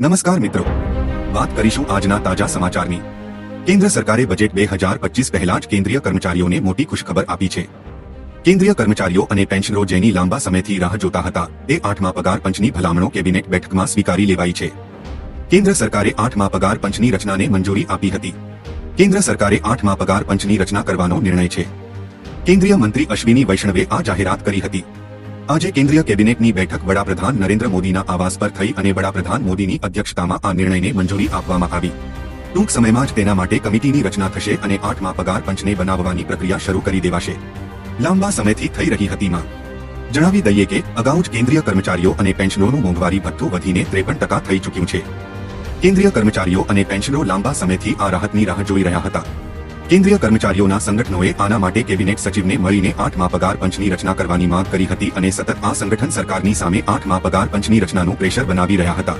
નમસ્કાર મિત્રો. વાત કરીશું આજના તાજા સમાચારની. કેન્દ્ર સરકારે બજેટ બે હજાર પચીસ પહેલા જ કેન્દ્રીય કર્મચારીઓને મોટી ખુશખબર આપી છે. કેન્દ્રીય કર્મચારીઓ અને પેન્શનરો જેની લાંબા સમયથી રાહ જોતા હતા તે આઠમા પગાર પંચની ભલામણો કેબિનેટ બેઠકમાં સ્વીકારી લેવાઈ છે. કેન્દ્ર સરકારે આઠમા પગાર પંચની રચનાને મંજૂરી આપી હતી. કેન્દ્ર સરકારે આઠમા પગાર પંચની રચના કરવાનો નિર્ણય છે. કેન્દ્રીય મંત્રી અશ્વિની વૈષ્ણવે આ જાહેરાત કરી હતી. આજે કેન્દ્રીય કેબિનેટની બેઠક વડાપ્રધાન નરેન્દ્ર મોદીના આવાસ પર થઈ અને વડાપ્રધાન મોદીની અધ્યક્ષતામાં આ નિર્ણયને મંજૂરી આપવામાં આવી. ટૂંક સમયમાં જ તેના માટે કમિટીની રચના થશે અને આઠમા પગાર પંચને બનાવવાની પ્રક્રિયા શરૂ કરી દેવાશે. લાંબા સમયથી થઈ રહી હતી માં જણાવી દઈએ કે અગાઉ જ કેન્દ્રીય કર્મચારીઓ અને પેન્શનોનું મોંઘવારી ભથ્થું વધીને ત્રેપન ટકા થઈ ચૂક્યું છે. કેન્દ્રીય કર્મચારીઓ અને પેન્શનો લાંબા સમયથી આ રાહતની રાહ જોઈ રહ્યા હતા. કેન્દ્રીય કર્મચારીઓના સંગઠનોએ આના માટે કેબિનેટ સચિવને મળીને આઠમા પગાર પંચની રચના કરવાની માંગ કરી હતી અને સતત આ સંગઠન સરકારની સામે આઠમા પગાર પંચની રચનાનું પ્રેશર બનાવી રહ્યા હતા.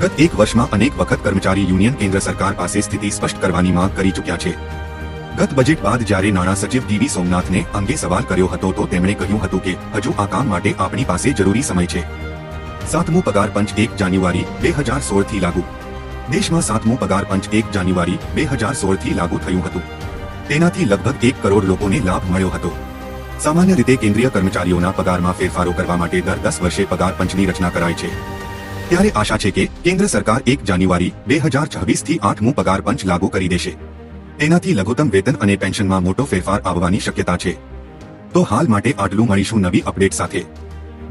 ગત એક વર્ષમાં અનેક વખત કર્મચારી યુનિયન કેન્દ્ર સરકાર પાસે સ્થિતિ સ્પષ્ટ કરવાની માંગ કરી ચૂક્યા છે. ગત બજેટ બાદ જ્યારે નાણાં સચિવ ડીવી સોમનાથને અંગે સવાલ કર્યો હતો તો તેમણે કહ્યું હતું કે હજુ આ કામ માટે આપણી પાસે જરૂરી સમય છે. સાતમું પગાર પંચ એક જાન્યુઆરી બે હજાર સોળથી લાગુ. દેશમાં સાતમું પગાર પંચ એક જાન્યુઆરી બે હજાર સોળથી લાગુ થયું હતું. તેનાથી લગભગ એક કરોડ લોકોને લાભ મળ્યો હતો. સામાન્ય રીતે કેન્દ્રીય કર્મચારીઓના પગારમાં ફેરફારો કરવા માટે દર દસ વર્ષે પગાર પંચની રચના કરાય છે. ત્યારે આશા છે કે કેન્દ્ર સરકાર એક જાન્યુઆરી બે હજાર છવ્વીસથી આઠમું પગાર પંચ લાગુ કરી દેશે. તેનાથી લઘુત્તમ વેતન અને પેન્શનમાં મોટો ફેરફાર આવવાની શક્યતા છે. તો હાલ માટે આટલું મળીશું નવી અપડેટ સાથે.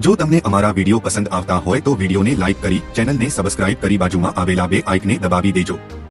જો તમને અમારા વીડિયો પસંદ આવતા હોય તો વિડીયોને લાઇક કરી ચેનલને સબસ્ક્રાઇબ કરી બાજુમાં આવેલા બે આઇકને દબાવી દેજો.